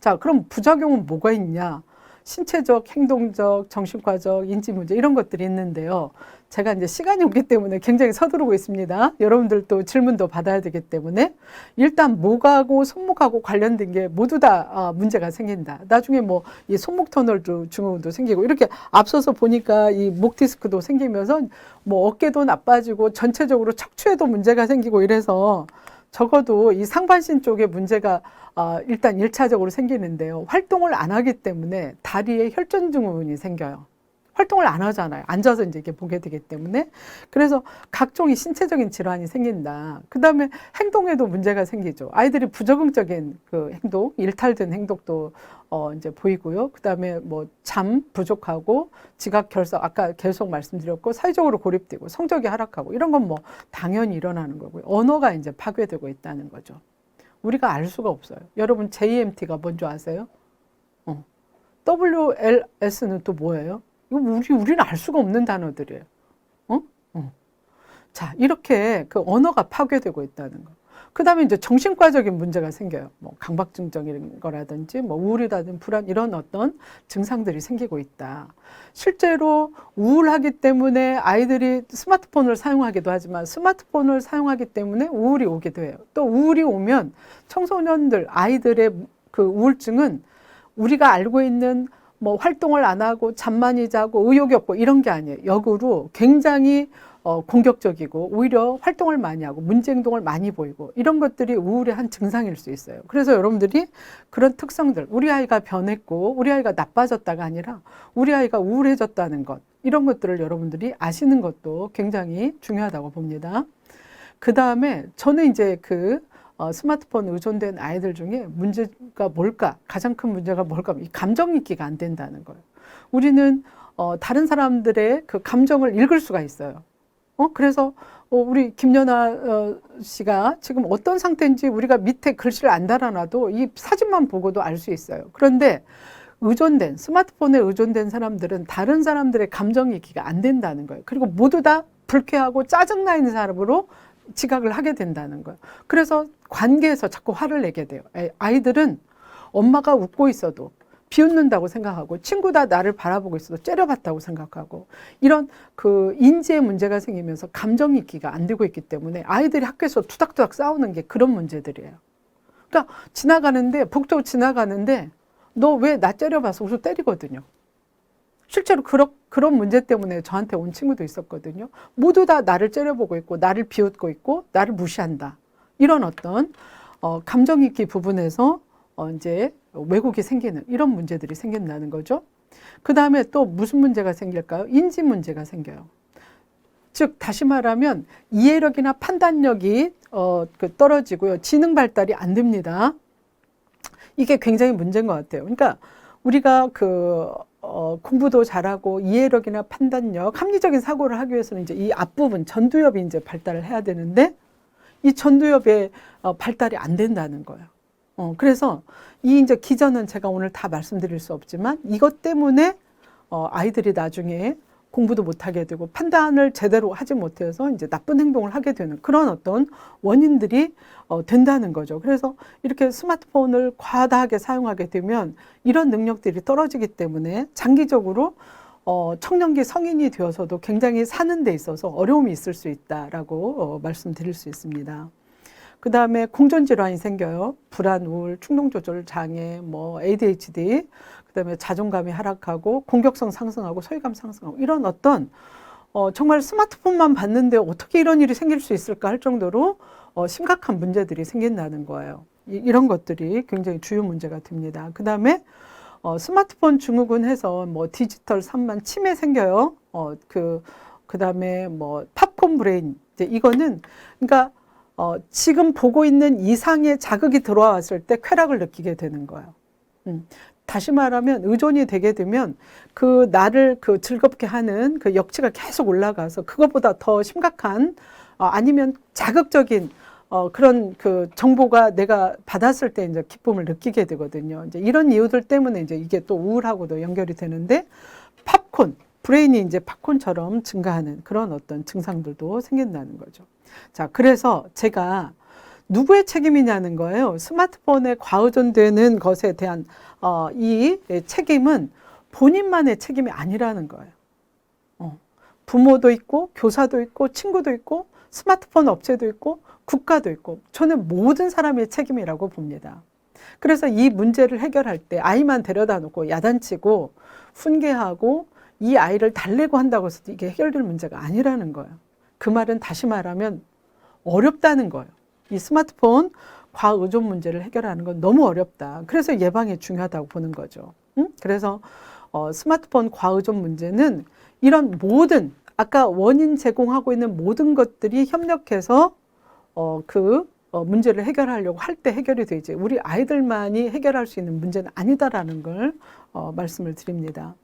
자, 그럼 부작용은 뭐가 있냐? 신체적, 행동적, 정신과적, 인지 문제 이런 것들이 있는데요. 제가 이제 시간이 없기 때문에 굉장히 서두르고 있습니다. 여러분들도 질문도 받아야 되기 때문에 일단 목하고 손목하고 관련된 게 모두 다 아, 문제가 생긴다. 나중에 뭐 이 손목 터널 증후군도 생기고 이렇게 앞서서 보니까 이 목 디스크도 생기면서 뭐 어깨도 나빠지고 전체적으로 척추에도 문제가 생기고 이래서 적어도 이 상반신 쪽에 문제가 아, 일단 일차적으로 생기는데요. 활동을 안 하기 때문에 다리에 혈전 증후군이 생겨요. 활동을 안 하잖아요. 앉아서 이제 이렇게 보게 되기 때문에. 그래서 각종의 신체적인 질환이 생긴다. 그 다음에 행동에도 문제가 생기죠. 아이들이 부적응적인 그 행동, 일탈된 행동도 어 이제 보이고요. 그 다음에 뭐 잠 부족하고 지각 결석, 아까 계속 말씀드렸고 사회적으로 고립되고 성적이 하락하고 이런 건 뭐 당연히 일어나는 거고요. 언어가 이제 파괴되고 있다는 거죠. 우리가 알 수가 없어요. 여러분 JMT가 뭔지 아세요? 어. WLS는 또 뭐예요? 이거 우리 우리는 알 수가 없는 단어들이에요. 어? 어. 자 이렇게 그 언어가 파괴되고 있다는 거. 그다음에 이제 정신과적인 문제가 생겨요. 뭐 강박증적인 거라든지 뭐 우울이라든 불안 이런 어떤 증상들이 생기고 있다. 실제로 우울하기 때문에 아이들이 스마트폰을 사용하기도 하지만 스마트폰을 사용하기 때문에 우울이 오기도 해요. 또 우울이 오면 청소년들 아이들의 그 우울증은 우리가 알고 있는 뭐 활동을 안 하고 잠만이 자고 의욕이 없고 이런 게 아니에요. 역으로 굉장히 어, 공격적이고 오히려 활동을 많이 하고 문제 행동을 많이 보이고 이런 것들이 우울의 한 증상일 수 있어요. 그래서 여러분들이 그런 특성들, 우리 아이가 변했고 우리 아이가 나빠졌다가 아니라 우리 아이가 우울해졌다는 것 이런 것들을 여러분들이 아시는 것도 굉장히 중요하다고 봅니다. 그 다음에 저는 이제 그 어, 스마트폰 의존된 아이들 중에 문제가 뭘까? 가장 큰 문제가 뭘까? 이 감정 읽기가 안 된다는 거예요. 우리는 어, 다른 사람들의 그 감정을 읽을 수가 있어요. 어, 그래서 어, 우리 김연아 어, 씨가 지금 어떤 상태인지 우리가 밑에 글씨를 안 달아놔도 이 사진만 보고도 알 수 있어요. 그런데 의존된 스마트폰에 의존된 사람들은 다른 사람들의 감정 읽기가 안 된다는 거예요. 그리고 모두 다 불쾌하고 짜증나 있는 사람으로 지각을 하게 된다는 거예요. 그래서 관계에서 자꾸 화를 내게 돼요. 아이들은 엄마가 웃고 있어도 비웃는다고 생각하고 친구다 나를 바라보고 있어도 째려봤다고 생각하고 이런 그 인지의 문제가 생기면서 감정 읽기가 안 되고 있기 때문에 아이들이 학교에서 투닥투닥 싸우는 게 그런 문제들이에요. 그러니까 지나가는데 복도 지나가는데 너 왜 나 째려봐서 웃어 때리거든요. 실제로 그런 그런 문제 때문에 저한테 온 친구도 있었거든요. 모두 다 나를 째려보고 있고 나를 비웃고 있고 나를 무시한다. 이런 어떤 어, 감정 읽기 부분에서 어, 이제 왜곡이 생기는 이런 문제들이 생긴다는 거죠. 그 다음에 또 무슨 문제가 생길까요? 인지 문제가 생겨요. 즉 다시 말하면 이해력이나 판단력이 어, 그 떨어지고요. 지능 발달이 안 됩니다. 이게 굉장히 문제인 것 같아요. 그러니까 우리가 그 어, 공부도 잘하고 이해력이나 판단력, 합리적인 사고를 하기 위해서는 이제 이 앞부분 전두엽이 이제 발달을 해야 되는데 이 전두엽의 어, 발달이 안 된다는 거예요. 어, 그래서 이 이제 기전은 제가 오늘 다 말씀드릴 수 없지만 이것 때문에 어, 아이들이 나중에 공부도 못하게 되고 판단을 제대로 하지 못해서 이제 나쁜 행동을 하게 되는 그런 어떤 원인들이 어, 된다는 거죠. 그래서 이렇게 스마트폰을 과다하게 사용하게 되면 이런 능력들이 떨어지기 때문에 장기적으로 어, 청년기 성인이 되어서도 굉장히 사는 데 있어서 어려움이 있을 수 있다라고 어, 말씀드릴 수 있습니다. 그 다음에 공존질환이 생겨요. 불안, 우울, 충동조절 장애, 뭐 ADHD, 그 다음에 자존감이 하락하고 공격성 상승하고 소외감 상승하고 이런 어떤 어, 정말 스마트폰만 봤는데 어떻게 이런 일이 생길 수 있을까 할 정도로 어, 심각한 문제들이 생긴다는 거예요. 이, 이런 것들이 굉장히 주요 문제가 됩니다. 그 다음에 어, 스마트폰 증후군 해서 뭐 디지털 산만 치매 생겨요. 어, 그, 그 다음에 뭐 팝콘 브레인. 이제 이거는 그러니까 어, 지금 보고 있는 이상의 자극이 들어왔을 때 쾌락을 느끼게 되는 거예요. 음. 다시 말하면 의존이 되게 되면 그 나를 그 즐겁게 하는 그 역치가 계속 올라가서 그것보다 더 심각한 어, 아니면 자극적인 어, 그런 그 정보가 내가 받았을 때 이제 기쁨을 느끼게 되거든요. 이제 이런 이유들 때문에 이제 이게 또 우울하고도 연결이 되는데 팝콘, 브레인이 이제 팝콘처럼 증가하는 그런 어떤 증상들도 생긴다는 거죠. 자, 그래서 제가 누구의 책임이냐는 거예요. 스마트폰에 과의존되는 것에 대한 어, 이 책임은 본인만의 책임이 아니라는 거예요. 어, 부모도 있고 교사도 있고 친구도 있고 스마트폰 업체도 있고 국가도 있고 저는 모든 사람의 책임이라고 봅니다. 그래서 이 문제를 해결할 때 아이만 데려다 놓고 야단치고 훈계하고 이 아이를 달래고 한다고 해서 이게 해결될 문제가 아니라는 거예요. 그 말은 다시 말하면 어렵다는 거예요. 이 스마트폰 과의존 문제를 해결하는 건 너무 어렵다. 그래서 예방이 중요하다고 보는 거죠. 응? 그래서 어, 스마트폰 과의존 문제는 이런 모든 아까 원인 제공하고 있는 모든 것들이 협력해서 어, 그 어, 문제를 해결하려고 할 때 해결이 되지 우리 아이들만이 해결할 수 있는 문제는 아니다라는 걸 어, 말씀을 드립니다.